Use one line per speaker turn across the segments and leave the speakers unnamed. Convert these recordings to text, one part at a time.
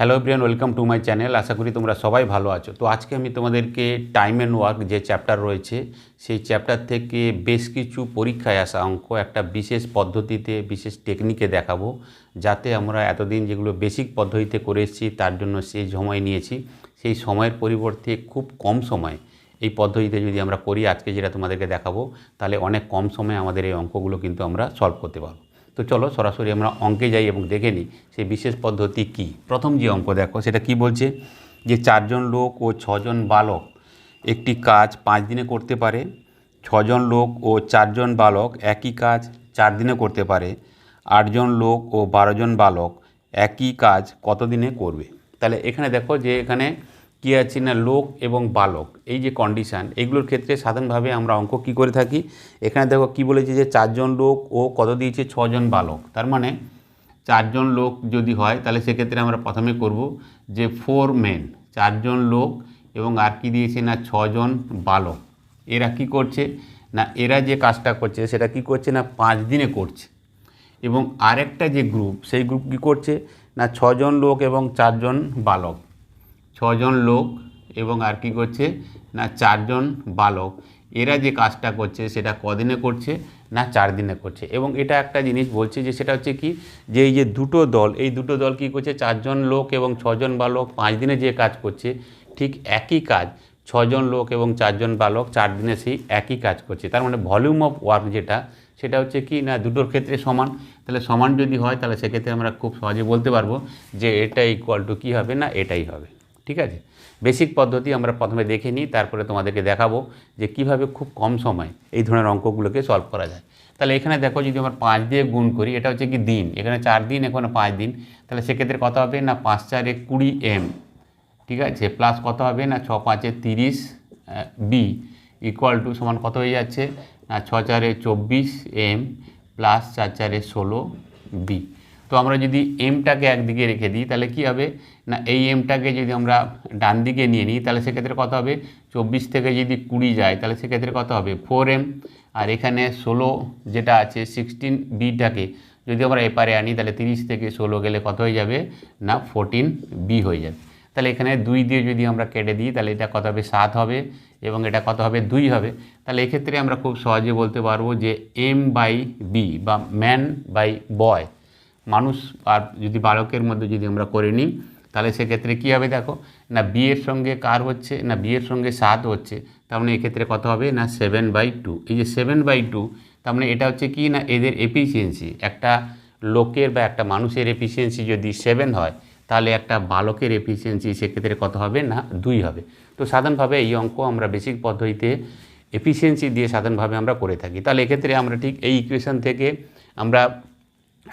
Hello Brian welcome to my channel আশা করি তোমরা সবাই ভালো আছো। তো আজকে আমি তোমাদেরকে টাইম অ্যান্ড ওয়ার্ক যে চ্যাপ্টার রয়েছে, সেই চ্যাপ্টার থেকে বেশ কিছু পরীক্ষায় আসা অঙ্ক, একটা বিশেষ পদ্ধতিতে, বিশেষ টেকনিকে দেখাবো, যাতে আমরা এতদিন যেগুলো বেসিক পদ্ধতিতে করে এসেছি, তার জন্য সেই সময় নিয়েছি। সেই সময়ের পরিবর্তে খুব কম সময় এই পদ্ধতিতে যদি আমরা করি, আজকে যেটা তোমাদেরকে দেখাবো, তাহলে অনেক কম সময়ে আমাদের এই অঙ্কগুলো কিন্তু আমরা সলভ করতে পারব। তো চলো সরাসরি আমরা অঙ্কে যাই এবং দেখে নিই সেই বিশেষ পদ্ধতি কি। প্রথম যে অঙ্ক দেখো, সেটা কি বলছে? যে চারজন লোক ও ছজন বালক একটি কাজ পাঁচ দিনে করতে পারে, ছজন লোক ও চারজন বালক একই কাজ চার দিনে করতে পারে, আটজন লোক ও বারোজন বালক একই কাজ কত দিনে করবে? তাহলে এখানে দেখো যে এখানে কী আছে না, লোক এবং বালক, এই যে কন্ডিশান এইগুলোর ক্ষেত্রে সাধারণভাবে আমরা অঙ্ক কী করে থাকি? এখানে দেখো কি বলেছে যে চারজন লোক ও কত দিয়েছে? ছজন বালক। তার মানে চারজন লোক যদি হয়, তাহলে সেক্ষেত্রে আমরা প্রথমে করব যে ফোর মেন চারজন লোক এবং আর কি দিয়েছে না, ছজন বালক। এরা কি করছে না, এরা যে কাজটা করছে, সেটা কি করছে না, পাঁচ দিনে করছে। এবং আরেকটা যে গ্রুপ সেই গ্রুপ কী করছে না, ছজন লোক এবং চারজন বালক। ছজন লোক এবং আর কি করছে? না, চারজন বালক। এরা যে কাজটা করছে, সেটা কদিনে করছে, না চার দিনে করছে? এবং এটা একটা জিনিস বলছে যে, সেটা হচ্ছে কি? যে এই যে দুটো দল, এই দুটো দল কি করছে? চারজন লোক এবং ছজন বালক পাঁচ দিনে যে কাজ করছে, ঠিক একই কাজ। ছজন লোক এবং চারজন বালক চার দিনে সেই একই কাজ করছে। তার মানে ভলিউম অফ ওয়ার্ক যেটা, সেটা হচ্ছে কি? না, দুটোর ক্ষেত্রে সমান। তাহলে সমান যদি হয়, তাহলে সেক্ষেত্রে আমরা খুব সহজে বলতে পারব যে এটা ইকুয়াল টু কী হবে? না, এটাই হবে। ঠিক আছে? বেসিক পদ্ধতি আমরা প্রথমে দেখে নিই, তারপরে তোমাদেরকে দেখাবো যে কীভাবে খুব কম সময় এই ধরনের অঙ্কগুলোকে সলভ করা যায়। তাহলে এখানে দেখো যদি আমরা পাঁচ দিয়ে গুণ করি, এটা হচ্ছে কি দিন? এখানে চার দিন, এখানে পাঁচ দিন। তাহলে সেক্ষেত্রে কত হবে? না, পাঁচ চারে কুড়ি এম। ঠিক আছে? প্লাস কত হবে? না, ছ পাঁচে তিরিশ বি ইকুয়াল টু সমান কত হয়ে যাচ্ছে? না, ছ চারে চব্বিশ এম প্লাস চার চারে ষোলো বি তো আমরা যদি এমটাকে একদিকে রেখে দিই, তাহলে কি হবে? না, এই এমটাকে যদি আমরা ডান দিকে নিয়ে নিই, তাহলে সেক্ষেত্রে কত হবে? চব্বিশ থেকে যদি কুড়ি যায়, তাহলে সেক্ষেত্রে কত হবে? ফোর এম আর এখানে ষোলো যেটা আছে সিক্সটিন বিটাকে যদি আমরা এপারে আনি, তাহলে তিরিশ থেকে ষোলো গেলে কত হয়ে যাবে? না ফোরটিন বি হয়ে যাবে। তাহলে এখানে দুই দিয়ে যদি আমরা কেটে দিই, তাহলে এটা কত হবে? সাত হবে। এবং এটা কত হবে? দুই হবে। তাহলে এক্ষেত্রে আমরা খুব সহজে বলতে পারব যে এম বাই বি বা ম্যান বাই বয় মানুষ আর যদি বালকের মধ্যে যদি আমরা করে নিই, তাহলে সেক্ষেত্রে কী হবে দেখো? না বিয়ের সঙ্গে কার হচ্ছে? না বিয়ের সঙ্গে সাত হচ্ছে? তার মানে এক্ষেত্রে কত হবে? না সেভেন বাই টু এই যে সেভেন বাই টু তার মানে এটা হচ্ছে কি? না এদের এফিসিয়েন্সি একটা লোকের বা একটা মানুষের এফিসিয়েন্সি যদি সেভেন হয়, তাহলে একটা বালকের এফিসিয়েন্সি সেক্ষেত্রে কত হবে? না দুই হবে। তো সাধারণভাবে এই অঙ্ক আমরা বেসিক পদ্ধতিতে এফিসিয়েন্সি দিয়ে সাধারণভাবে আমরা করে থাকি। তাহলে এক্ষেত্রে আমরা ঠিক এই ইকুয়েশন থেকে আমরা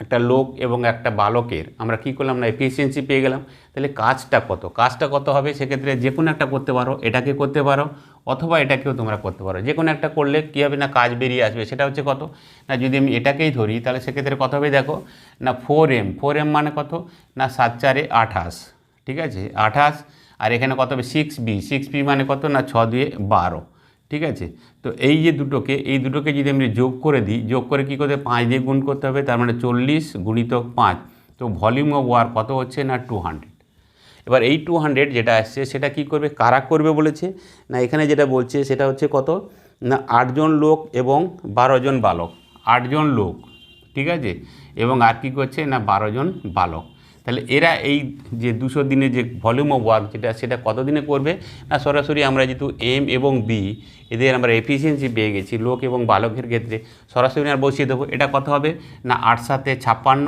একটা লোক এবং একটা বালকের, আমরা কী করলাম না এফিসিয়েন্সি পেয়ে গেলাম। তাহলে কাজটা কত? কাজটা কত হবে? সেক্ষেত্রে যে কোনো একটা করতে পারো, এটাকে করতে পারো, অথবা এটাকেও তোমরা করতে পারো। যে কোনো একটা করলে কী হবে না, কাজ বেরিয়ে আসবে, সেটা হচ্ছে কত? না, যদি আমি এটাকেই ধরি, তাহলে সেক্ষেত্রে কত হবে দেখো? না ফোর এম ফোর এম মানে কত? না, সাত, চারে আঠাশ, ঠিক আছে? আঠাশ, আর এখানে কত হবে? সিক্স বি সিক্স বি মানে কত? না, ছ, দুয়ে বারো। ঠিক আছে? তো এই যে দুটোকে, এই দুটোকে যদি আমি যোগ করে দিই, যোগ করে কী করতে পাঁচ দিয়ে গুণ করতে হবে, তার মানে চল্লিশ গুণিতক পাঁচ। তো ভলিউম অফ ওয়ার কত হচ্ছে না টু হান্ড্রেড এবার এই টু হান্ড্রেড যেটা আসছে, সেটা কি করবে? কারা করবে বলেছে? না, এখানে যেটা বলছে, সেটা হচ্ছে কত? না আটজন লোক এবং বারোজন বালক। আটজন লোক, ঠিক আছে? এবং আর কি করছে? না বারোজন বালক। তাহলে এরা এই যে দুশো দিনে যে ভলিউম অফ ওয়ার্ক যেটা, সেটা কত দিনে করবে? না, সরাসরি আমরা যেহেতু এম এবং বি এদের আমরা এফিসিয়েন্সি পেয়ে গেছি, লোক এবং বালকের ক্ষেত্রে। সরাসরি আর বসিয়ে দেবো, এটা কত হবে? না, আট সাথে ছাপ্পান্ন,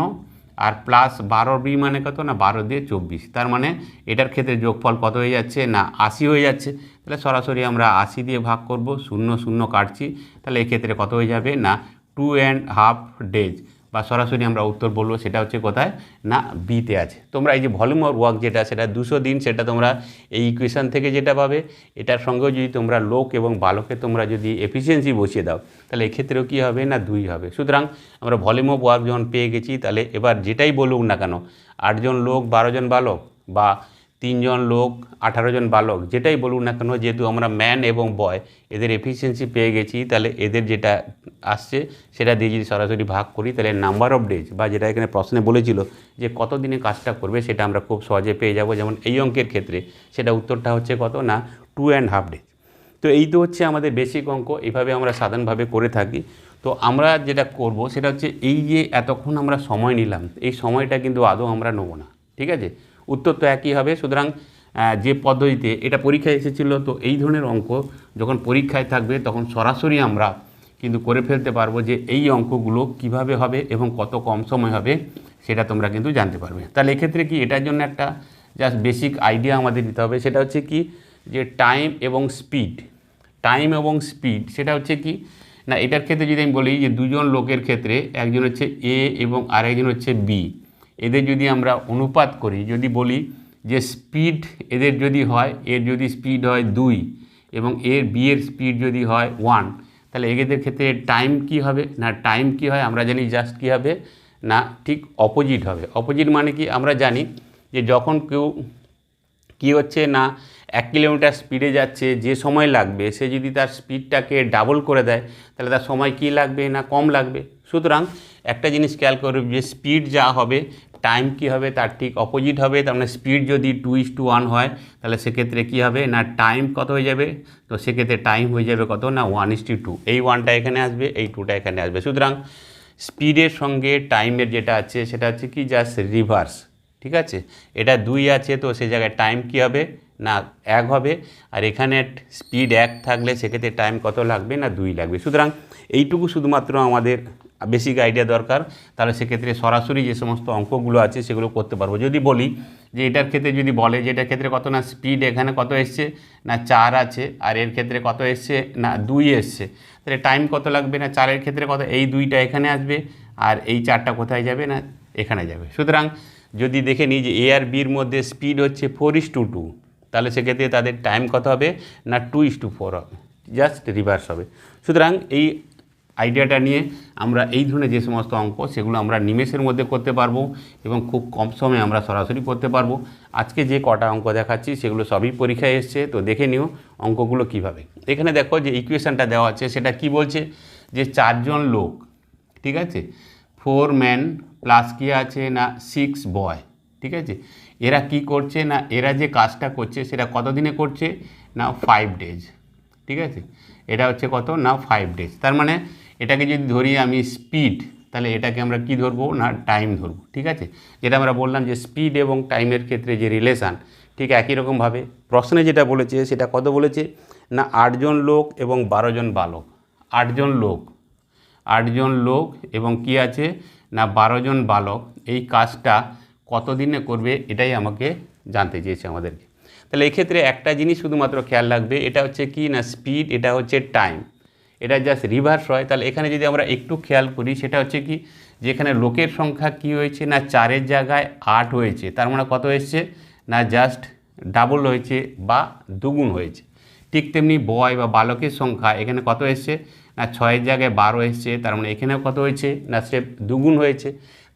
আর প্লাস বারো বি মানে কত? না, বারো দিয়ে চব্বিশ। তার মানে এটার ক্ষেত্রে যোগফল কত হয়ে যাচ্ছে? না, আশি হয়ে যাচ্ছে। তাহলে সরাসরি আমরা আশি দিয়ে ভাগ করব, শূন্য শূন্য কাটছি। তাহলে এক্ষেত্রে কত হয়ে যাবে? না টু অ্যান্ড হাফ ডেজ বা সরাসরি আমরা উত্তর বলব সেটা হচ্ছে কোথায়? না বিতে আছে। তোমরা এই যে ভলিউম অফ ওয়ার্ক যেটা, সেটা দুশো দিন, সেটা তোমরা এই ইকুয়েশান থেকে যেটা পাবে, এটার সঙ্গেও যদি তোমরা লোক এবং বালকে তোমরা যদি এফিসিয়েন্সি বসিয়ে দাও, তাহলে এক্ষেত্রেও কী হবে? না, দুই হবে। সুতরাং আমরা ভলিউম অফ ওয়ার্ক যখন পেয়ে গেছি, তাহলে এবার যেটাই বলুক না কেন, আটজন লোক বারোজন বালক বা তিনজন লোক, আঠারো জন বালক, যেটাই বলুন না কেন, যেহেতু আমরা ম্যান এবং বয় এদের এফিসিয়েন্সি পেয়ে গেছি, তাহলে এদের যেটা আসছে, সেটা দিয়ে যদি সরাসরি ভাগ করি, তাহলে নাম্বার অফ ডেজ বা যেটা এখানে প্রশ্নে বলেছিল যে কত দিনে কাজটা করবে, সেটা আমরা খুব সহজে পেয়ে যাব। যেমন এই অঙ্কের ক্ষেত্রে, সেটা উত্তরটা হচ্ছে কত? না টু অ্যান্ড হাফ ডেজ তো এই তো হচ্ছে আমাদের বেসিক অঙ্ক এইভাবে আমরা সাধারণভাবে করে থাকি। তো আমরা যেটা করব, সেটা হচ্ছে এই যে এতক্ষণ আমরা সময় নিলাম, এই সময়টা কিন্তু আদৌ আমরা নেব না, ঠিক আছে? উত্তর তো একই হবে। সুতরাং যে পদ্ধতিতে এটা পরীক্ষায় এসেছিল, তো এই ধরনের অঙ্ক যখন পরীক্ষায় থাকবে, তখন সরাসরি আমরা কিন্তু করে ফেলতে পারব যে এই অঙ্কগুলো কীভাবে হবে এবং কত কম সময় হবে, সেটা তোমরা কিন্তু জানতে পারবে। তাহলে এক্ষেত্রে কি এটার জন্য একটা জাস্ট বেসিক আইডিয়া আমাদের দিতে হবে, সেটা হচ্ছে কি যে টাইম এবং স্পিড টাইম এবং স্পিড সেটা হচ্ছে কি, না, এটার ক্ষেত্রে যদি আমি বলি যে দুজন লোকের ক্ষেত্রে একজন হচ্ছে এ এবং আরেকজন হচ্ছে বি এদের যদি আমরা অনুপাত করি, যদি বলি যে স্পিড এদের যদি হয়, এর যদি স্পিড হয় দুই এবং এর বিয়ের স্পিড যদি হয় ওয়ান তাহলে এদের ক্ষেত্রে টাইম কি হবে? না টাইম কি হয়? আমরা জানি জাস্ট কি হবে? না, ঠিক অপোজিট হবে। অপোজিট মানে কি? আমরা জানি যে যখন কেউ কি হচ্ছে না, এক কিলোমিটার স্পিডে যাচ্ছে, যে সময় লাগবে, সে যদি তার স্পিডটাকে ডাবল করে দেয়, তাহলে তার সময় কি লাগবে না কম লাগবে? সুতরাং একটা জিনিস খেয়াল করবে যে স্পিড যা হবে টাইম কি হবে, তার ঠিক অপোজিট হবে, তার মানে স্পিড যদি টু ইস টু ওয়ান হয়, তাহলে সেক্ষেত্রে কী হবে? না টাইম কত হয়ে যাবে? তো সেক্ষেত্রে টাইম হয়ে যাবে কত? না ওয়ান ইস টু টু এই ওয়ানটা এখানে আসবে, এই টুটা এখানে আসবে। সুতরাং স্পিডের সঙ্গে টাইমের যেটা আছে, সেটা হচ্ছে কি? জাস্ট রিভার্স ঠিক আছে? এটা দুই আছে, তো সে জায়গায় টাইম কী হবে? না, এক হবে। আর এখানে স্পিড এক থাকলে সেক্ষেত্রে টাইম কত লাগবে? না, দুই লাগবে। সুতরাং এইটুকু শুধুমাত্র আমাদের বেসিক আইডিয়া দরকার, তাহলে সেক্ষেত্রে সরাসরি যে সমস্ত অঙ্কগুলো আছে সেগুলো করতে পারব। যদি বলি যে এটার ক্ষেত্রে যদি বলে যে এটার ক্ষেত্রে কত না স্পিড এখানে কত এসছে, না চার আছে, আর এর ক্ষেত্রে কত এসছে, না দুই এসছে, তাহলে টাইম কত লাগবে, না চারের ক্ষেত্রে কত, এই দুইটা এখানে আসবে, আর এই চারটা কোথায় যাবে, না এখানে যাবে। সুতরাং যদি দেখে নিই যে এ আর বির মধ্যে স্পিড হচ্ছে ফোর ইস টু টু তাহলে সেক্ষেত্রে তাদের টাইম কত হবে, না টু ইস টু ফোর হবে জাস্ট রিভার্স হবে। সুতরাং এই আইডিয়াটা নিয়ে আমরা এই ধরনের যে সমস্ত অঙ্ক সেগুলো আমরা নিমেষের মধ্যে করতে পারব এবং খুব কম সময়ে আমরা সরাসরি করতে পারব। আজকে যে কটা অঙ্ক দেখাচ্ছি সেগুলো সবই পরীক্ষায় এসছে, তো দেখে নিও অঙ্কগুলো কীভাবে। এখানে দেখো যে ইকুয়েশানটা দেওয়া আছে, সেটা কি বলছে? যে চারজন লোক, ঠিক আছে? ফোর ম্যান প্লাস কি আছে না সিক্স বয় ঠিক আছে? এরা কি করছে না এরা যে কাজটা করছে সেটা কত দিনে করছে? না ফাইভ ডেজ ঠিক আছে? এটা হচ্ছে কত? না ফাইভ ডেজ তার মানে এটাকে যদি ধরি আমি স্পিড তাহলে এটাকে আমরা কি ধরবো? না টাইম ধরবো, ঠিক আছে? যেটা আমরা বললাম যে স্পিড এবং টাইমের ক্ষেত্রে যে রিলেশান ঠিক একই রকমভাবে প্রশ্নে যেটা বলেছে, সেটা কত বলেছে? না আটজন লোক এবং বারো জন বালক। আটজন লোক। আটজন লোক এবং কি আছে? না, বারো জন বালক। এই কাজটা কত দিনে করবে? এটাই আমাকে জানতে চেয়েছে আমাদেরকে। তাহলে এক্ষেত্রে একটা জিনিস শুধুমাত্র খেয়াল রাখবে, এটা হচ্ছে কি? না স্পিড এটা হচ্ছে টাইম এটা জাস্ট রিভার্স হয়। তাহলে এখানে যদি আমরা একটু খেয়াল করি, সেটা হচ্ছে কি যে এখানে লোকের সংখ্যা কি হয়েছে না চারের জায়গায় আট হয়েছে, তার মানে কত এসছে না জাস্ট ডাবল হয়েছে বা দুগুণ হয়েছে। ঠিক তেমনি বয় বা বালকের সংখ্যা এখানে কত এসছে? না ছয়ের জায়গায় বারো এসছে, তার মানে এখানেও কত হয়েছে? না সে দুগুণ হয়েছে।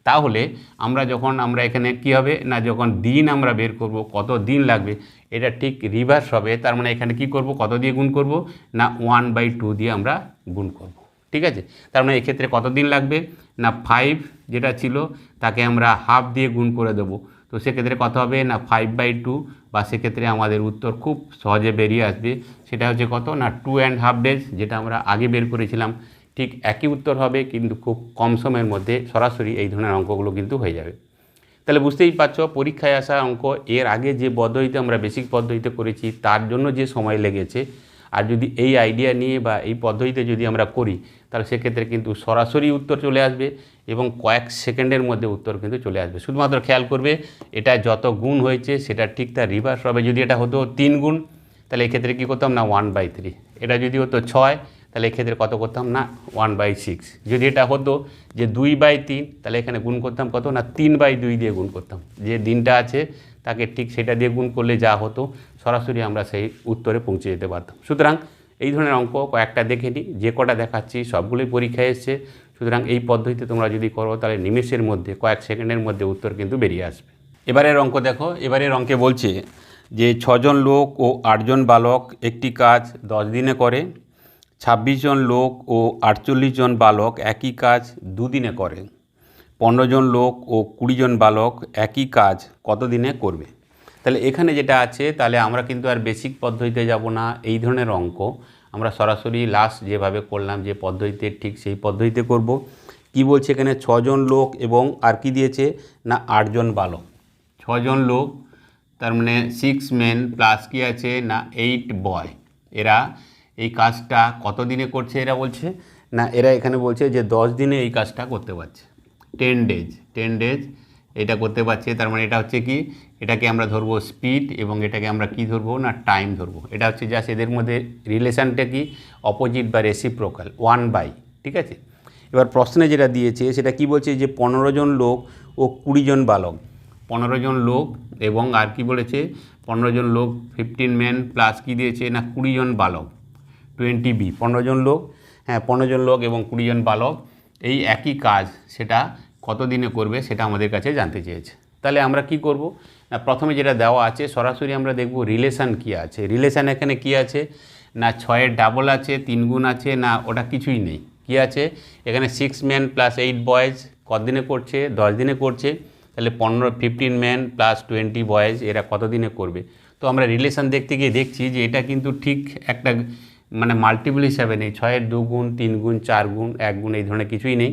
তাহলে আমরা যখন আমরা এখানে কি হবে? না, যখন দিন আমরা বের করব, কত দিন লাগবে? এটা ঠিক রিভার্স হবে। তার মানে এখানে কি করব? কত দিয়ে গুণ করব? না ওয়ান বাই টু দিয়ে আমরা গুণ করব। ঠিক আছে? তার মানে এক্ষেত্রে কত দিন লাগবে? না ফাইভ যেটা ছিল, তাকে আমরা হাফ দিয়ে গুণ করে দেবো। তো সেক্ষেত্রে কত হবে? না ফাইভ বাই টু বা সেক্ষেত্রে আমাদের উত্তর খুব সহজে বেরিয়ে আসবে। সেটা হচ্ছে কত? না টু অ্যান্ড হাফ ডেজ যেটা আমরা আগে বের করেছিলাম। ঠিক একই উত্তর হবে, কিন্তু খুব কম সময়ের মধ্যে সরাসরি এই ধরনের অঙ্কগুলো কিন্তু হয়ে যাবে। তাহলে বুঝতেই পারছ, পরীক্ষায় আসা অঙ্ক, এর আগে যে পদ্ধতিতে আমরা বেসিক পদ্ধতিতে করেছি, তার জন্য যে সময় লেগেছে, আর যদি এই আইডিয়া নিয়ে বা এই পদ্ধতিতে যদি আমরা করি, তাহলে সেক্ষেত্রে কিন্তু সরাসরি উত্তর চলে আসবে এবং কয়েক সেকেন্ডের মধ্যে উত্তর কিন্তু চলে আসবে। শুধুমাত্র খেয়াল করবে, এটা যত গুণ হয়েছে, সেটা ঠিক তার রিভার্স হবে। যদি এটা হতো তিন গুণ, তাহলে এক্ষেত্রে কী করতাম না ওয়ান বাই থ্রি এটা যদি হতো ছয় তাহলে এক্ষেত্রে কত করতাম না? ওয়ান বাই সিক্স যদি এটা হতো যে দুই বাই তিন, তাহলে এখানে গুণ করতাম কত? না, তিন বাই দুই দিয়ে গুণ করতাম। যে দিনটা আছে, তাকে ঠিক সেটা দিয়ে গুণ করলে যা হতো, সরাসরি আমরা সেই উত্তরে পৌঁছে যেতে পারতাম। সুতরাং এই ধরনের অঙ্ক কয়েকটা দেখে নিই। যে কটা দেখাচ্ছি, সবগুলোই পরীক্ষায় এসছে। সুতরাং এই পদ্ধতিতে তোমরা যদি করো, তাহলে নিমেষের মধ্যে, কয়েক সেকেন্ডের মধ্যে উত্তর কিন্তু বেরিয়ে আসবে। এবারের অঙ্ক দেখো। এবারের অঙ্কে বলছে যে ছজন লোক ও আটজন বালক একটি কাজ দশ দিনে করে। ছাব্বিশ জন লোক ও আটচল্লিশ জন বালক একই কাজ দুদিনে করে। পনেরো জন লোক ও কুড়ি জন বালক একই কাজ কত দিনে করবে? তাহলে এখানে যেটা আছে, তাহলে আমরা কিন্তু আর বেসিক পদ্ধতিতে যাব না, এই ধরনের অঙ্ক। আমরা সরাসরি লাস্ট যেভাবে করলাম, যে পদ্ধতিতে ঠিক সেই পদ্ধতিতে করব। কি বলছে এখানে? ছজন লোক এবং আর কি দিয়েছে? না আটজন বালক। ছজন লোক, তার মানে সিক্স মেন প্লাস কি আছে? না এইট বয় এরা এই কাজটা কত দিনে করছে এরা বলছে? না, এরা এখানে বলছে যে দশ দিনে এই কাজটা করতে পারছে। টেন ডেজ টেন ডেজ এটা করতে পারছে। তার মানে এটা হচ্ছে কি? এটাকে আমরা ধরবো স্পিড এবং এটাকে আমরা কি ধরবো? না টাইম ধরবো। এটা হচ্ছে জাস্ট এদের মধ্যে রিলেশানটা কি? অপোজিট বা রেসিপ্রোকাল ওয়ান বাই ঠিক আছে? এবার প্রশ্নে যেটা দিয়েছে, সেটা কি বলছে যে পনেরো জন লোক ও কুড়ি জন বালক? পনেরো জন লোক এবং আর কি বলেছে? পনেরো জন লোক ফিফটিন ম্যান প্লাস কি দিয়েছে? না, কুড়ি জন বালক। টোয়েন্টি বি, পনেরো জন লোক হ্যাঁ পনেরো জন লোক এবং কুড়ি জন বালক, এই একই কাজ সেটা কত দিনে করবে সেটা আমাদের কাছে জানতে চেয়েছে। তাহলে আমরা কি করব? প্রথমে যেটা দেওয়া আছে, সরাসরি আমরা দেখব রিলেশান কি আছে। রিলেশান এখানে কি আছে? না, ছয়ের ডাবল আছে, তিন গুণ আছে, না, ওটা কিছুই নেই। কি আছে? এখানে six man plus eight boys কতদিনে করছে? দশ দিনে করছে। তাহলে পনেরো fifteen man plus twenty boys এরা কত দিনে করবে? তো আমরা রিলেশান দেখতে গিয়ে দেখছি যে এটা কিন্তু ঠিক একটা মানে মাল্টিপল হিসাবে নেই ছয়ের দু গুণ তিন গুণ চার গুণ এক গুণ এই ধরনের কিছুই নেই।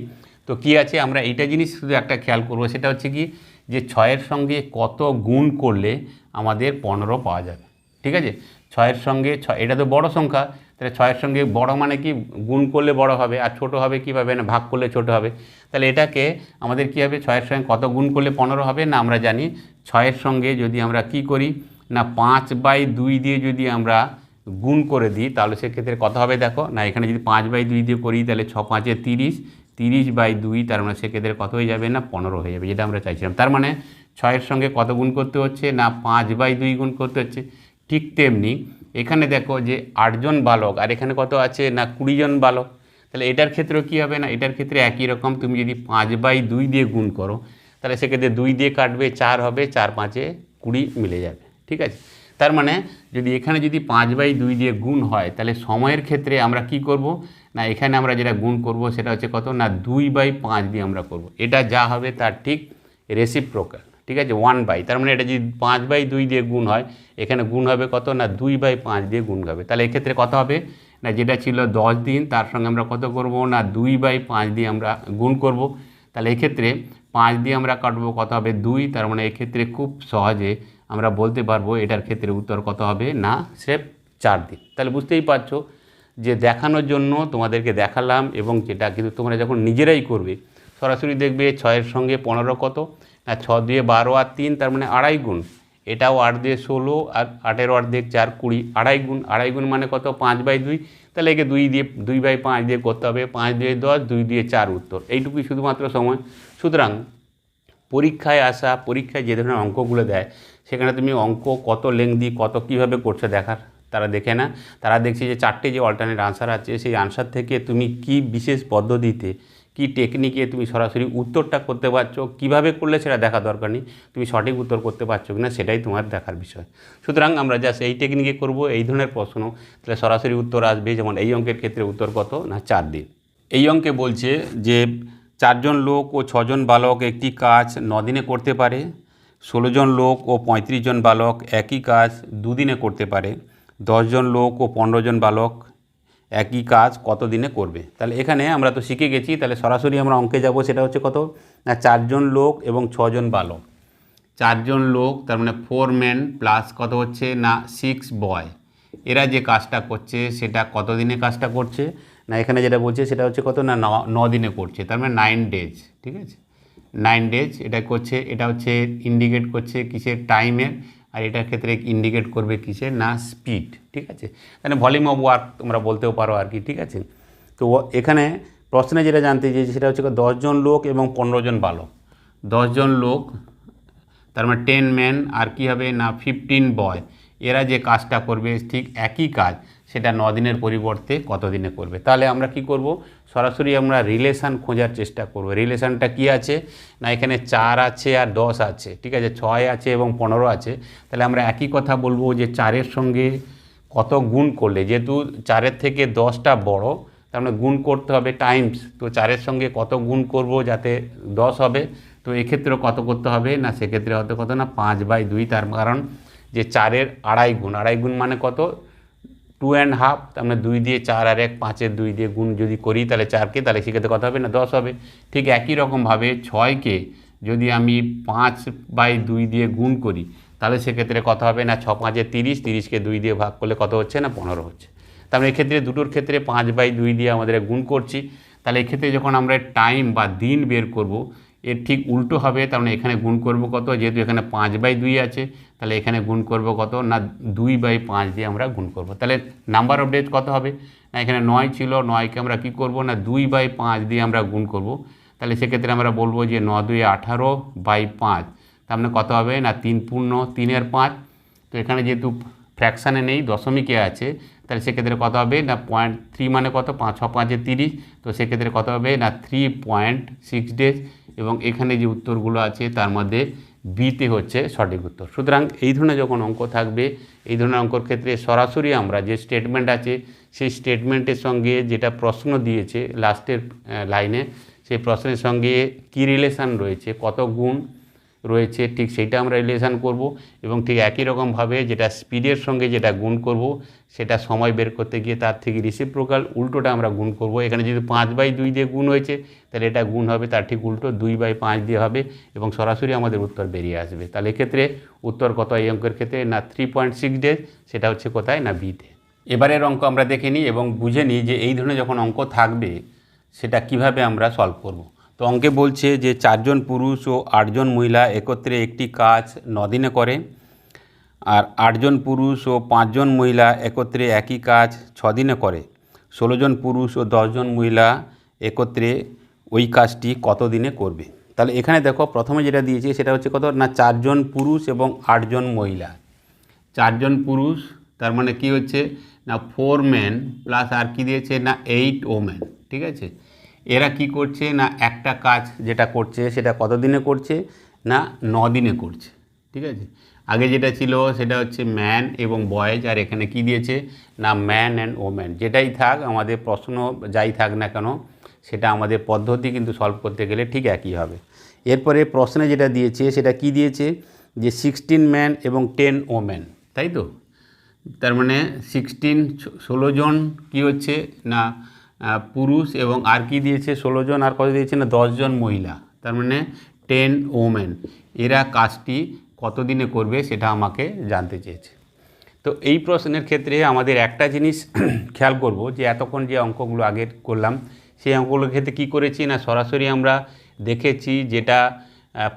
তো কি আছে? আমরা এইটা জিনিস শুধু একটা খেয়াল করব, সেটা হচ্ছে কি যে ছয়ের সঙ্গে কত গুণ করলে আমাদের পনেরো পাওয়া যাবে, ঠিক আছে? ছয়ের সঙ্গে ছয়, এটা তো বড় সংখ্যা, তাহলে ছয়ের সঙ্গে বড় মানে কি গুণ করলে বড় হবে, আর ছোট হবে কীভাবে না, ভাগ করলে ছোট হবে? তাহলে এটাকে আমাদের কী হবে? ছয়ের সঙ্গে কত গুণ করলে পনেরো হবে না আমরা জানি। ছয়ের সঙ্গে যদি আমরা কি করি? না, পাঁচ বাই দুই দিয়ে যদি আমরা গুণ করে দিই, তাহলে সেক্ষেত্রে কত হবে দেখো, না এখানে যদি পাঁচ বাই দুই দিয়ে করি, তাহলে ছ পাঁচে তিরিশ তিরিশ বাই দুই, তার মানে সেক্ষেত্রে কত হয়ে যাবে না? পনেরো হয়ে যাবে, যেটা আমরা চাইছিলাম। তার মানে ছয়ের সঙ্গে কত গুণ করতে হচ্ছে? না, পাঁচ বাই দুই গুণ করতে হচ্ছে। ঠিক তেমনি এখানে দেখো যে আটজন বালক, আর এখানে কত আছে? না কুড়িজন বালক। তাহলে এটার ক্ষেত্রেও কী হবে না? এটার ক্ষেত্রে একই রকম, তুমি যদি পাঁচ বাই দুই দিয়ে গুণ করো, তাহলে সেক্ষেত্রে দুই দিয়ে কাটবে, চার হবে, চার পাঁচে কুড়ি মিলে যাবে। ঠিক আছে? তার মানে যদি এখানে যদি পাঁচ বাই দুই দিয়ে গুণ হয়, তাহলে সময়ের ক্ষেত্রে আমরা কি করব? না, এখানে আমরা যেটা গুণ করব সেটা হচ্ছে কত? না, দুই বাই পাঁচ দিয়ে আমরা করব। এটা যা হবে তার ঠিক রেসিপ্রোকাল ঠিক আছে? ওয়ান বাই তার মানে এটা যদি পাঁচ বাই দুই দিয়ে গুণ হয়, এখানে গুণ হবে কত? না, দুই বাই পাঁচ দিয়ে গুণ হবে। তাহলে এক্ষেত্রে কত হবে? না, যেটা ছিল দশ দিন, তার সঙ্গে আমরা কত করব? না, দুই বাই পাঁচ দিয়ে আমরা গুণ করব। তাহলে এক্ষেত্রে পাঁচ দিয়ে আমরা কাটবো, কত হবে? দুই, তার মানে এক্ষেত্রে খুব সহজে আমরা বলতে পারব এটার ক্ষেত্রে উত্তর কত হবে? না, স্রেফ চার দিন। তাহলে বুঝতেই পারছ যে দেখানোর জন্য তোমাদেরকে দেখালাম এবং যেটা কিন্তু তোমরা যখন নিজেরাই করবে, সরাসরি দেখবে ছয়ের সঙ্গে পনেরো কত? না, ছ দিয়ে বারো আর তিন, তার মানে আড়াই গুণ। এটাও আট দিয়ে ষোলো আর আটের অর্ধেক চার, কুড়ি, আড়াই গুণ। আড়াই গুণ মানে কত? পাঁচ বাই দুই। তাহলে একে দুই দিয়ে, দুই বাই পাঁচ দিয়ে করতে হবে। পাঁচ দিয়ে দশ, দুই দিয়ে চার উত্তর। এইটুকুই শুধুমাত্র সময়। সুতরাং পরীক্ষায় আসা, পরীক্ষায় যে ধরনের অঙ্কগুলো দেয় সেখানে তুমি অঙ্ক, কত লেংদি কত কীভাবে করছে দেখার, তারা দেখে না। তারা দেখছে যে চারটে যে অল্টারনেট আনসার আছে, সেই আনসার থেকে তুমি কি বিশেষ পদ্ধতিতে, কি টেকনিকে তুমি সরাসরি উত্তরটা করতে পারছ, কীভাবে করলে সেটা দেখা দরকার নেই, তুমি সঠিক উত্তর করতে পারছ কিনা সেটাই তোমার দেখার বিষয়। সুতরাং আমরা জাস্ট এই টেকনিকে করব, এই ধরনের প্রশ্ন, তাহলে সরাসরি উত্তর আসবে, যেমন এই অঙ্কের ক্ষেত্রে উত্তর কত না চার দিন। এই অঙ্কে বলছে যে চারজন লোক ও ছজন বালক একটি কাজ নদিনে করতে পারে ষোলো জন লোক ও পঁয়ত্রিশ জন বালক একই কাজ দুদিনে করতে পারে। দশজন লোক ও পনেরো জন বালক একই কাজ কত দিনে করবে? তাহলে এখানে আমরা তো শিখে গেছি, তাহলে সরাসরি আমরা অঙ্কে যাব, সেটা হচ্ছে কত? না চারজন লোক এবং ছজন বালক। চারজন লোক, তার মানে ফোর ম্যান প্লাস কত হচ্ছে? না সিক্স বয় এরা যে কাজটা করছে, সেটা কত দিনে কাজটা করছে? না, এখানে যেটা বলছে, সেটা হচ্ছে কত? ন- ন দিনে করছে, তার মানে নাইন ডেজ ঠিক আছে? নাইন ডেজ এটা করছে, এটা হচ্ছে ইন্ডিকেট করছে কিসের টাইমের আর এটার ক্ষেত্রে ইন্ডিকেট করবে কিসের, না স্পিড ঠিক আছে? মানে ভলিউম অফ ওয়ার্ক তোমরা বলতেও পারো আর কি, ঠিক আছে? তো এখানে প্রশ্নে যেটা জানতে চেয়েছি সেটা হচ্ছে দশজন লোক এবং পনেরো জন বালক। দশজন লোক, তার মানে টেন ম্যান আর কি হবে না ফিফটিন বয় এরা যে কাজটা করবে, ঠিক একই কাজ। সেটা ন দিনের পরিবর্তে কত দিনে করবে? তাহলে আমরা কি করব? সরাসরি আমরা রিলেশান খোঁজার চেষ্টা করব। রিলেশানটা কি আছে? না, এখানে চার আছে আর দশ আছে, ঠিক আছে? ছয় আছে এবং পনেরো আছে। তাহলে আমরা একই কথা বলব যে চারের সঙ্গে কত গুণ করলে? যেহেতু চারের থেকে দশটা বড়, তার মানে গুণ করতে হবে টাইমস তো চারের সঙ্গে কত গুণ করব যাতে দশ হবে? তো এক্ষেত্রে কত করতে হবে? না, সেক্ষেত্রে হতে কত না, পাঁচ বাই দুই, তার কারণ যে চারের আড়াই গুণ। আড়াই গুণ মানে কত? টু অ্যান্ড হাফ তার মানে দুই দিয়ে চার আর এক, পাঁচের দুই দিয়ে গুণ যদি করি, তাহলে চারকে, তাহলে সেক্ষেত্রে কত হবে না? দশ হবে। ঠিক একই রকমভাবে ছয়কে যদি আমি পাঁচ বাই দুই দিয়ে গুণ করি, তাহলে সেক্ষেত্রে কত হবে না? ছ, পাঁচে তিরিশ, তিরিশকে দুই দিয়ে ভাগ করলে কত হচ্ছে না? পনেরো হচ্ছে। মানে এক্ষেত্রে দুটোর ক্ষেত্রে পাঁচ বাই দুই দিয়ে আমাদের গুণ করছি। তাহলে এক্ষেত্রে যখন আমরা টাইম বা দিন বের করব এর ঠিক উল্টো হবে, তার মানে এখানে গুণ করব কত? যেহেতু এখানে পাঁচ বাই দুই আছে, তাহলে এখানে গুণ করব কত? না, দুই বাই পাঁচ দিয়ে আমরা গুণ করব। তাহলে নাম্বার অফ ডেজ কত হবে? না, এখানে নয় ছিল, নয়কে আমরা কি করব? না, দুই বাই পাঁচ দিয়ে আমরা গুণ করব। তাহলে সেক্ষেত্রে আমরা বলব যে ন দুই আঠারো বাই পাঁচ, তার মানে কত হবে? না, তিন পূর্ণ, তিনের পাঁচ। তো এখানে যেহেতু ফ্র্যাকশানে নেই, দশমিকে আছে, তাহলে সেক্ষেত্রে কত হবে? না পয়েন্ট থ্রি মানে কত? পাঁচ, ছ, পাঁচে তিরিশ। তো সেক্ষেত্রে কত হবে? না থ্রি পয়েন্ট সিক্স ডেজ এবং এখানে যে উত্তরগুলো আছে, তার মধ্যে বিতে হচ্ছে সঠিক উত্তর। সুতরাং এই ধরনের যখন অঙ্ক থাকবে, এই ধরনের অঙ্কর ক্ষেত্রে সরাসরি আমরা যে স্টেটমেন্ট আছে, সেই স্টেটমেন্টের সঙ্গে যেটা প্রশ্ন দিয়েছে লাস্টের লাইনে সেই প্রশ্নের সঙ্গে কী রিলেশান রয়েছে, কত গুণ রয়েছে, ঠিক সেইটা আমরা রিলেশান করব এবং ঠিক একই রকমভাবে যেটা স্পিডের সঙ্গে যেটা গুণ করব, সেটা সময় বের করতে গিয়ে তার থেকে রিসিভ রিসিপ্রোকাল উল্টোটা আমরা গুণ করব। এখানে যদি পাঁচ বাই দুই দিয়ে গুণ হয়েছে, তাহলে এটা গুণ হবে, তার ঠিক উল্টো দুই বাই পাঁচ দিয়ে হবে এবং সরাসরি আমাদের উত্তর বেরিয়ে আসবে। তাহলে এক্ষেত্রে উত্তর কত এই অঙ্কের ক্ষেত্রে? না থ্রি পয়েন্ট সিক্স ডেজ সেটা হচ্ছে কোথায়? না বিতে এবারের অঙ্ক আমরা দেখে নিই এবং বুঝে নিই যে এই ধরনের যখন অঙ্ক থাকবে, সেটা কীভাবে আমরা সলভ করব। তো অঙ্কে বলছে যে চারজন পুরুষ ও আটজন মহিলা একত্রে একটি কাজ নদিনে করে, আর আটজন পুরুষ ও পাঁচজন মহিলা একত্রে একই কাজ ছদিনে করে। ষোলোজন পুরুষ ও দশজন মহিলা একত্রে ওই কাজটি কত দিনে করবে? তাহলে এখানে দেখো, প্রথমে যেটা দিয়েছে সেটা হচ্ছে কত? না, চারজন পুরুষ এবং আটজন মহিলা। চারজন পুরুষ, তার মানে কি হচ্ছে? না ফোর ম্যান প্লাস আর কি দিয়েছে? না এইট ওম্যান ঠিক আছে? এরা কি করছে? না একটা কাজ যেটা করছে সেটা কত দিনে করছে? না দিনে করছে। ঠিক আছে? আগে যেটা ছিল সেটা হচ্ছে ম্যান এবং বয়েজ আর এখানে কি দিয়েছে? না ম্যান অ্যান্ড ওম্যান যেটাই থাক, আমাদের প্রশ্ন যাই থাক না কেন, সেটা আমাদের পদ্ধতি কিন্তু সলভ করতে গেলে ঠিক একই হবে। এরপরে প্রশ্নে যেটা দিয়েছে, সেটা কি দিয়েছে? যে সিক্সটিন ম্যান এবং টেন ওম্যান তাই তো? তার মানে সিক্সটিন ষোলো জন কী হচ্ছে? না পুরুষ এবং আর কি দিয়েছে? ষোলো জন, আর কত দিয়েছে না? দশজন মহিলা। তার মানে টেন ওমেন এরা কাজটি কতদিনে করবে সেটা আমাকে জানতে চেয়েছে। তো এই প্রশ্নের ক্ষেত্রে আমাদের একটা জিনিস খেয়াল করব যে এতক্ষণ যে অঙ্কগুলো আগে করলাম, সেই অঙ্কগুলোর ক্ষেত্রে কী করেছি না সরাসরি আমরা দেখেছি যেটা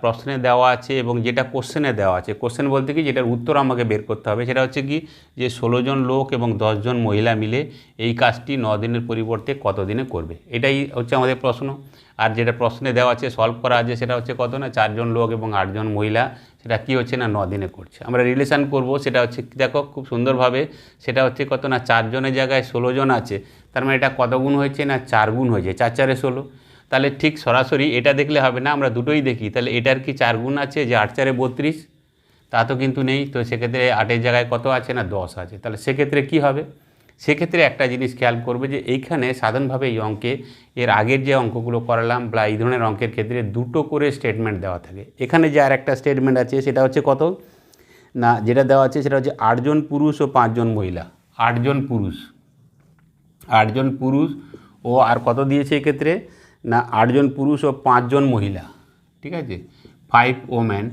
প্রশ্নে দেওয়া আছে এবং যেটা কোশ্চেনে দেওয়া আছে। কোশ্চেন বলতে কি? যেটার উত্তর আমাকে বের করতে হবে। সেটা হচ্ছে কি? যে ষোলো জন লোক এবং দশজন মহিলা মিলে এই কাজটি ন দিনের পরিবর্তে কত দিনে করবে? এটাই হচ্ছে আমাদের প্রশ্ন। আর যেটা প্রশ্নে দেওয়া আছে সলভ করা আছে, সেটা হচ্ছে কত না? চারজন লোক এবং আটজন মহিলা। সেটা কি হচ্ছে না? ন দিনে করছে। আমরা রিলেশান করব। সেটা হচ্ছে দেখো, খুব সুন্দরভাবে সেটা হচ্ছে কত না? চারজনের জায়গায় ষোলো জন আছে। তার মানে এটা কত গুণ হয়েছে না? চার গুণ হয়েছে। চার চারে ষোলো। তাহলে ঠিক সরাসরি এটা দেখলে হবে না, আমরা দুটোই দেখি। তাহলে এটার কি চার গুণ আছে যে আট চারে বত্রিশ? তা তো কিন্তু নেই। তো সেক্ষেত্রে আটের জায়গায় কত আছে না দশ আছে? তাহলে সেক্ষেত্রে কি হবে? সেক্ষেত্রে একটা জিনিস খেয়াল করবে যে এইখানে সাধারণভাবে এই অঙ্কে এর আগের যে অঙ্কগুলো করালাম বা এই ধরনের অঙ্কের ক্ষেত্রে দুটো করে স্টেটমেন্ট দেওয়া থাকে। এখানে যে আর একটা স্টেটমেন্ট আছে, সেটা হচ্ছে কত? না, যেটা দেওয়া আছে সেটা হচ্ছে আটজন পুরুষ ও পাঁচজন মহিলা। আটজন পুরুষ। আটজন পুরুষ ও আর কত দিয়েছে এক্ষেত্রে? না আটজন পুরুষ ও পাঁচজন মহিলা, ঠিক আছে? ফাইভ ওম্যান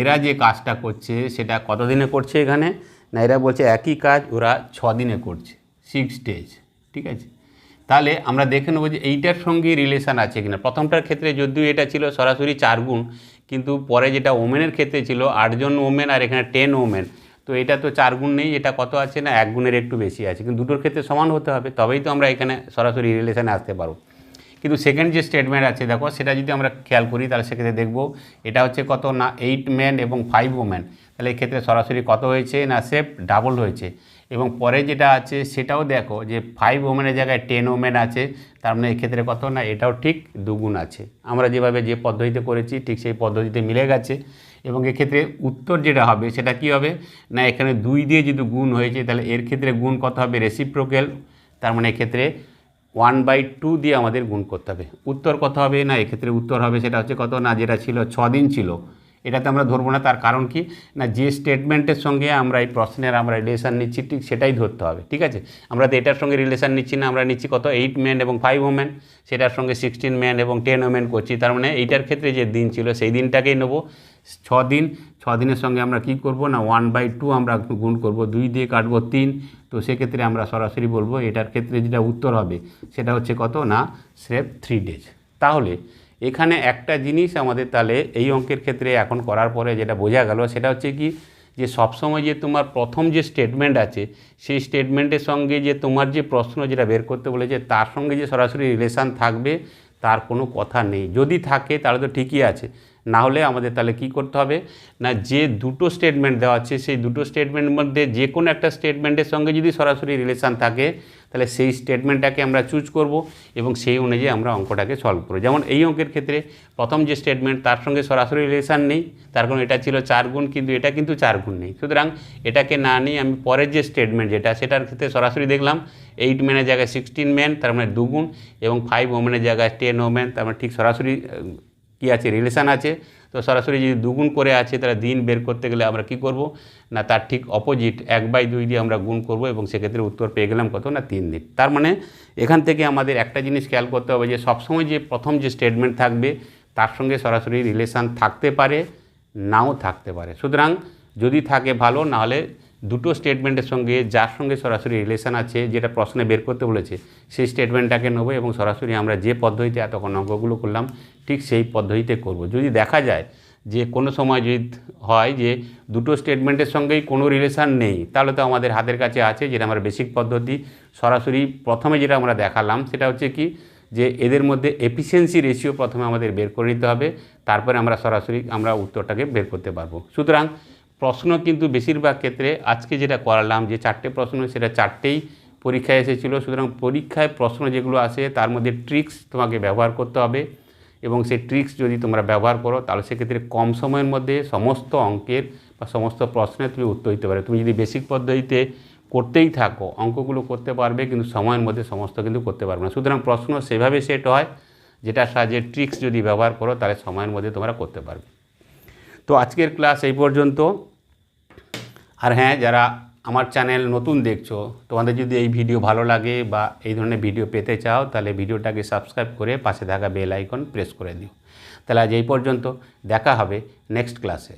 এরা যে কাজটা করছে সেটা কত দিনে করছে এখানে? না, এরা বলছে একই কাজ ওরা ছ দিনে করছে সিক্স ডেজ ঠিক আছে? তাহলে আমরা দেখে নেব যে এইটার সঙ্গে রিলেশান আছে কিনা। প্রথমটার ক্ষেত্রে যদিও এটা ছিল সরাসরি চার গুণ, কিন্তু পরে যেটা ওমেনের ক্ষেত্রে ছিল আটজন ওমেন আর এখানে টেন ওমেন তো এটা তো চার গুণ নেই, এটা কত আছে না? এক গুণের একটু বেশি আছে, কিন্তু দুটোর ক্ষেত্রে সমান হতে হবে, তবেই তো আমরা এখানে সরাসরি রিলেশানে আসতে পারব। কিন্তু সেকেন্ড যে স্টেটমেন্ট আছে, দেখো, সেটা যদি আমরা খেয়াল করি, তাহলে সেক্ষেত্রে দেখব এটা হচ্ছে কত না এইট ম্যান এবং ফাইভ ওম্যান তাহলে এক্ষেত্রে সরাসরি কত হয়েছে না সেফ ডাবল হয়েছে। এবং পরে যেটা আছে, সেটাও দেখো যে ফাইভ ওমেনের জায়গায় টেন ওমেন আছে, তার মানে এক্ষেত্রে কত না, এটাও ঠিক দুগুণ আছে। আমরা যেভাবে যে পদ্ধতিতে করেছি, ঠিক সেই পদ্ধতিতে মিলে গেছে। এবং এক্ষেত্রে উত্তর যেটা হবে, সেটা কি হবে? না, এখানে দুই দিয়ে যদি গুণ হয়েছে, তাহলে এর ক্ষেত্রে গুণ কত হবে? রেসিপ্রোকেল তার মানে এক্ষেত্রে ওয়ান বাই টু দিয়ে আমাদের গুণ করতে হবে। উত্তর কত হবে? না, এক্ষেত্রে উত্তর হবে, সেটা হচ্ছে কত? না, যেটা ছিল ছ দিন ছিল। এটাতে আমরা ধরবো না, তার কারণ কি? না, যে স্টেটমেন্টের সঙ্গে আমরা এই প্রশ্নের আমরা রিলেশান নিচ্ছি, ঠিক সেটাই ধরতে হবে, ঠিক আছে? আমরা তো এটার সঙ্গে রিলেশান নিচ্ছি না, আমরা নিচ্ছি কত? এইট ম্যান এবং ফাইভ ওমেন সেটার সঙ্গে সিক্সটিন ম্যান এবং টেন ওমেন করছি, তার মানে এইটার ক্ষেত্রে যে দিন ছিল, সেই দিনটাকেই নেব। ছ দিন, ছ দিনের সঙ্গে আমরা কি করব? না ওয়ান বাই টু আমরা গুণ করব, দুই দিয়ে কাটবো তিন, তো সেক্ষেত্রে আমরা সরাসরি বলব এটার ক্ষেত্রে যেটা উত্তর হবে, সেটা হচ্ছে কত? না, স্রেফ থ্রি ডেজ তাহলে এখানে একটা জিনিস আমাদের তাহলে এই অঙ্কের ক্ষেত্রে এখন করার পরে যেটা বোঝা গেল, সেটা হচ্ছে কি যে সবসময় যে তোমার প্রথম যে স্টেটমেন্ট আছে, সেই স্টেটমেন্টের সঙ্গে যে তোমার যে প্রশ্ন যেটা বের করতে বলেছে, তার সঙ্গে যে সরাসরি রিলেশান থাকবে, তার কোনো কথা নেই। যদি থাকে, তাহলে তো ঠিকই আছে। না হলে আমাদের তাহলে কি করতে হবে? না, যে দুটো স্টেটমেন্ট দেওয়া আছে, সেই দুটো স্টেটমেন্টের মধ্যে যে কোনো একটা স্টেটমেন্টের সঙ্গে যদি সরাসরি রিলেশান থাকে তাহলে সেই স্টেটমেন্টটাকে আমরা চুজ করব এবং সেই অনুযায়ী আমরা অঙ্কটাকে সলভ করব। যেমন এই অঙ্কের ক্ষেত্রে প্রথম যে স্টেটমেন্ট তার সঙ্গে সরাসরি রিলেশান নেই, তার কারণ এটা ছিল চার গুণ, কিন্তু এটা কিন্তু চার গুণ নেই। সুতরাং এটাকে না নিয়ে আমি পরের যে স্টেটমেন্ট যেটা, সেটার ক্ষেত্রে সরাসরি দেখলাম এইট ম্যানের জায়গায় সিক্সটিন ম্যান তার মানে দুগুণ এবং ফাইভ ওমেনের জায়গায় টেন ওমেন তার মানে ঠিক সরাসরি কী আছে রিলেশান আছে। তো সরাসরি যদি দুগুণ করে আছে, তাহলে দিন বের করতে গেলে আমরা কি করব? না, তার ঠিক অপোজিট এক বাই দুই দিয়ে আমরা গুণ করব এবং সেক্ষেত্রে উত্তর পেয়ে গেলাম কত? না, তিন দিন। তার মানে এখান থেকে আমাদের একটা জিনিস খেয়াল করতে হবে যে সবসময় যে প্রথম যে স্টেটমেন্ট থাকবে, তার সঙ্গে সরাসরি রিলেশান থাকতে পারে, নাও থাকতে পারে। সুতরাং যদি থাকে ভালো, নাহলে দুটো স্টেটমেন্টের সঙ্গে, যার সঙ্গে সরাসরি রিলেশান আছে, যেটা প্রশ্নে বের করতে বলেছে, সেই স্টেটমেন্টটাকে নেব এবং সরাসরি আমরা যে পদ্ধতিতে এতক্ষণ অঙ্কগুলো করলাম ঠিক সেই পদ্ধতিতে করব। যদি দেখা যায় যে কোনো সময় যদি হয় যে দুটো স্টেটমেন্টের সঙ্গেই কোনো রিলেশান নেই, তাহলে তো আমাদের হাতের কাছে আছে যেটা আমার বেসিক পদ্ধতি। সরাসরি প্রথমে যেটা আমরা দেখালাম সেটা হচ্ছে কি যে এদের মধ্যে এফিসিয়েন্সি রেশিও প্রথমে আমাদের বের করে নিতে হবে, তারপরে আমরা সরাসরি আমরা উত্তরটাকে বের করতে পারব। সুতরাং প্রশ্ন কিন্তু বেশিরভাগ ক্ষেত্রে আজকে যেটা করালাম যে চারটে প্রশ্ন, সেটা চারটেই পরীক্ষায় এসেছিল। সুতরাং পরীক্ষায় প্রশ্ন যেগুলো আসে তার মধ্যে ট্রিক্স তোমাকে ব্যবহার করতে হবে। এবং সেই ট্রিক্স যদি তোমরা ব্যবহার করো, তাহলে সেক্ষেত্রে কম সময়ের মধ্যে সমস্ত অঙ্কের বা সমস্ত প্রশ্নের তুমি উত্তর দিতে পারবে। তুমি যদি বেসিক পদ্ধতিতে করতেই থাকো, অঙ্কগুলো করতে পারবে কিন্তু সময়ের মধ্যে সমস্ত কিন্তু করতে পারবে না। সুতরাং প্রশ্ন সেভাবে সেট হয় যেটা সাহায্যে ট্রিক্স যদি ব্যবহার করো, তাহলে সময়ের মধ্যে তোমরা করতে পারবে। তো আজকের ক্লাস এই পর্যন্ত। আর হ্যাঁ যারা আমার চ্যানেল নতুন দেখছ, তোমাদের যদি এই ভিডিও ভালো লাগে বা এই ধরনের ভিডিও পেতে চাও, তাহলে ভিডিওটাকে সাবস্ক্রাইব করে পাশে থাকা বেল আইকন প্রেস করে দিও। তাহলে আজ এই পর্যন্ত, দেখা হবে নেক্সট ক্লাসে